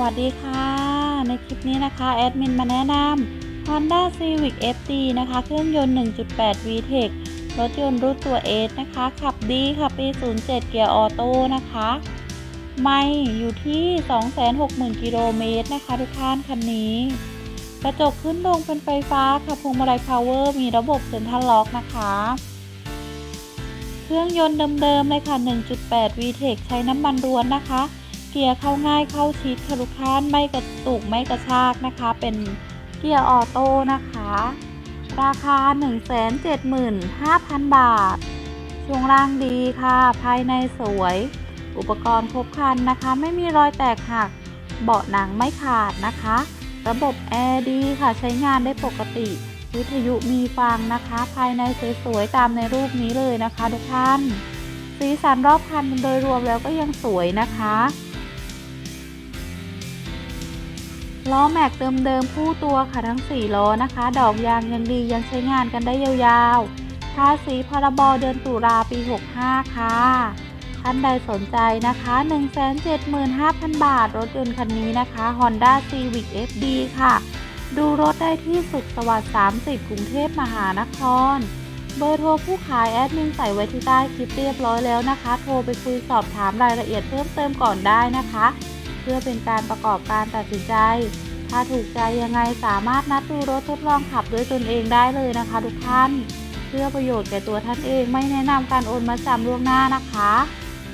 วัสดีค่ะ ในคลิปนี้นะคะ แอดมินมาแนะนำ Honda Civic FD นะคะ เครื่องยนต์ 1.8 VTEC รถยนต์รุ่นตัว S นะคะ ขับดีค่ะ ปี 07 เกียร์ออโต้นะคะ ไม่อยู่ที่ 260,000 กิโลเมตรนะคะ ทุกท่านคันนี้ กระจกขึ้นลงเป็นไฟฟ้าค่ะพวงมาลัยพาวเวอร์มีระบบเซ็นทรัลล็อกนะคะเครื่องยนต์เดิมๆเลยค่ะ 1.8 VTEC ใช้น้ำมันล้วนนะคะ เกียร์เข้าง่ายเข้าชิดค่ะทุกท่านไม่กระตุกไม่กระชากนะคะ เป็นเกียร์ออโต้นะคะ ราคา 175,000 บาท ช่วงล่างดีค่ะ ภายในสวย อุปกรณ์ครบครันนะคะ ไม่มีรอยแตกหัก เบาะหนังไม่ขาดนะคะ ระบบแอร์ดีค่ะใช้งานได้ปกติ วิทยุมีฟังนะคะ ภายในสวยๆตามในรูปนี้เลยนะคะทุกท่านสีสันรอบคันโดยรวมแล้วก็ยังสวยนะคะ ล้อแม็กเดิมๆคู่ตัวค่ะทั้ง 4 ล้อนะคะ ดอกยางยังดียังใช้งานกันได้ยาวๆ ภาษีพรบเดือนตุลาปี 65 ค่ะ ท่านใดสนใจนะคะ 175,000 บาท รถยนต์คันนี้นะคะ Honda Civic FD ค่ะ ดูรถได้ที่สุขสวัสดิ์ 30 กรุงเทพมหานคร เบอร์โทรผู้ขายแอดมินใส่ไว้ที่ใต้คลิปเรียบร้อยแล้วนะคะ โทรไปคุยสอบถามรายละเอียดเพิ่มเติมก่อนได้นะคะ เพื่อเป็นการประกอบการตัดสินใจ ถ้าถูกใจยังไงสามารถนัดดูรถทดลองขับด้วยตนเองได้เลยนะคะทุกท่าน เพื่อประโยชน์แก่ตัวท่านเองไม่แนะนำการโอนมาจำล่วงหน้านะคะ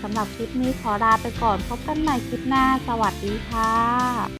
สำหรับคลิปนี้ขอลาไปก่อนพบกันใหม่คลิปหน้า สวัสดีค่ะ